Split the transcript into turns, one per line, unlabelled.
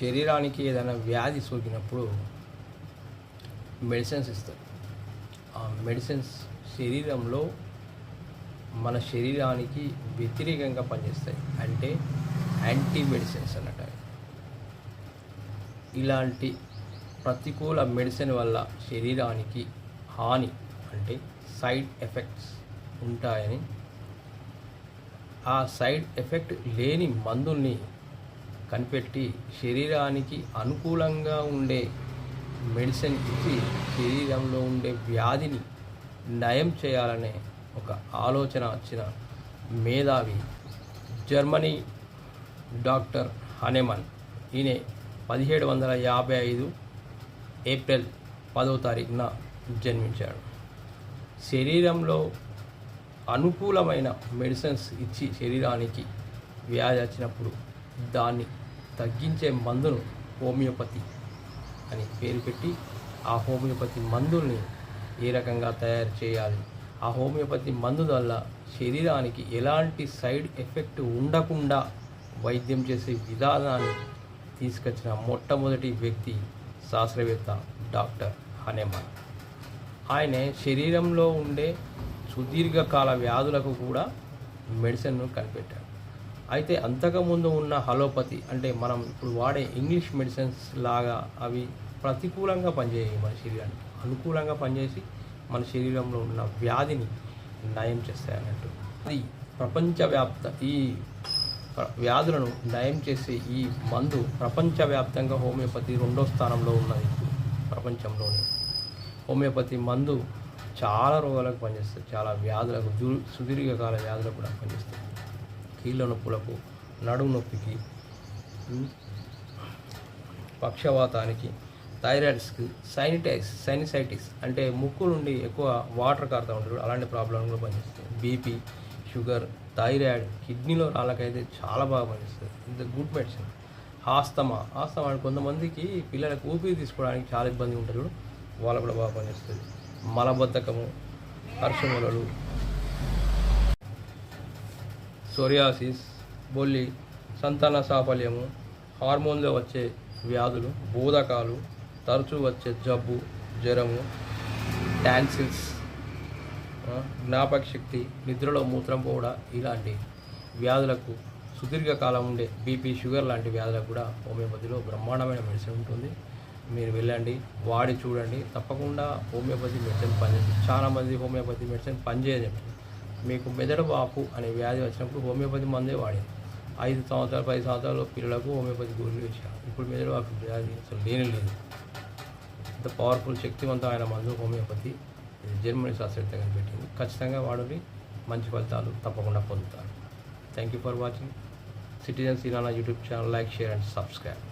శరీరానికి ఏదైనా వ్యాధి సోకినప్పుడు మెడిసిన్స్ ఇస్తారు. ఆ మెడిసిన్స్ శరీరంలో మన శరీరానికి వ్యతిరేకంగా పనిచేస్తాయి. అంటే యాంటీ మెడిసిన్స్ అన్నట్టు ఇలాంటి ప్రతికూల మెడిసిన్ వల్ల శరీరానికి హాని అంటే సైడ్ ఎఫెక్ట్స్ ఉంటాయని ఆ సైడ్ ఎఫెక్ట్ లేని మందుల్ని కనిపెట్టి శరీరానికి అనుకూలంగా ఉండే మెడిసిన్ ఇచ్చి శరీరంలో ఉండే వ్యాధిని నయం చేయాలనే ఒక ఆలోచన వచ్చిన మేధావి జర్మనీ డాక్టర్ హనెమన్. ఈయన పదిహేడు వందల యాభై ఐదు ఏప్రిల్ పదవ తారీఖున జన్మించాడు. శరీరంలో అనుకూలమైన మెడిసిన్స్ ఇచ్చి శరీరానికి వ్యాధి వచ్చినప్పుడు దాన్ని తగ్గించే మందును హోమియోపతి అని పేరు పెట్టి ఆ హోమియోపతి మందుల్ని ఏ రకంగా తయారు చేయాలి? ఆ హోమియోపతి మందు వల్ల శరీరానికి ఎలాంటి సైడ్ ఎఫెక్ట్ ఉండకుండా వైద్యం చేసే విధానాన్ని తీసుకొచ్చిన మొట్టమొదటి వ్యక్తి శాస్త్రవేత్త డాక్టర్ హనేమాన్. ఆయన శరీరంలో ఉండే సుదీర్ఘకాల వ్యాధులకు కూడా మెడిసిన్ను కనిపెట్టాడు. అయితే అంతకుముందు ఉన్న హలోపతి అంటే మనం ఇప్పుడు వాడే ఇంగ్లీష్ మెడిసిన్స్ లాగా అవి ప్రతికూలంగా పనిచేయాలి మన శరీరానికి. అనుకూలంగా పనిచేసి మన శరీరంలో ఉన్న వ్యాధిని నయం చేస్తాయి అన్నట్టు అది ప్రపంచవ్యాప్త ఈ వ్యాధులను నయం చేసే ఈ మందు ప్రపంచవ్యాప్తంగా హోమియోపతి రెండో స్థానంలో ఉన్నది ప్రపంచంలోనే. హోమియోపతి మందు చాలా రోగాలకు పనిచేస్తుంది చాలా వ్యాధులకు దు సుదీర్ఘకాల వ్యాధులకు కూడా పనిచేస్తుంది కీళ్ళ నొప్పులకు నడుము నొప్పికి పక్షవాతానికి థైరాయిడ్స్కి సైనిటైస్ సైనిసైటిస్ అంటే ముక్కు నుండి ఎక్కువ వాటర్ కారుతూ ఉంటారు అలాంటి ప్రాబ్లం కూడా పనిచేస్తుంది. బీపీ షుగర్ థైరాయిడ్ కిడ్నీలో రాళ్ళకైతే చాలా బాగా పనిచేస్తుంది. ఇంత గుడ్ మెడిసిన్. ఆస్తమా ఆస్తమా అంటే కొంతమందికి పిల్లలకు ఊపిరి తీసుకోవడానికి చాలా ఇబ్బంది ఉంటుంది వాళ్ళు కూడా బాగా పనిచేస్తుంది. మలబద్ధకము హర్షములలు సోరియాసిస్ బొల్లి సంతాన సాఫల్యము హార్మోన్లో వచ్చే వ్యాధులు బోధకాలు తరచూ వచ్చే జబ్బు జ్వరము ట్యాన్సిల్స్ జ్ఞాపక శక్తి నిద్రలో మూత్రం పోవడం ఇలాంటి వ్యాధులకు సుదీర్ఘకాలం ఉండే బీపీ షుగర్ లాంటి వ్యాధులకు కూడా హోమియోపతిలో బ్రహ్మాండమైన మెడిసిన్ ఉంటుంది. మీరు వెళ్ళండి వాడి చూడండి. తప్పకుండా హోమియోపతి మెడిసిన్ పనిచేస్తుంది. చాలామంది హోమియోపతి మెడిసిన్ పనిచేయదు మీకు మెదడు వాపు అనే వ్యాధి వచ్చినప్పుడు హోమియోపతి మందే వాడింది. ఐదు సంవత్సరాలు పది సంవత్సరాలు పిల్లలకు హోమియోపతి గురువులు ఇచ్చారు. ఇప్పుడు మెదడు వాపు వ్యాధి అసలు లేని లేదు. ఇంత పవర్ఫుల్ శక్తివంతమైన మందు హోమియోపతి ఇది జర్మనీ శాస్త్రవేత్త కనిపెట్టింది ఖచ్చితంగా వాడుని మంచి ఫలితాలు తప్పకుండా పొందుతారు. Thank you for watching citizens ఇరానా YouTube channel like share and subscribe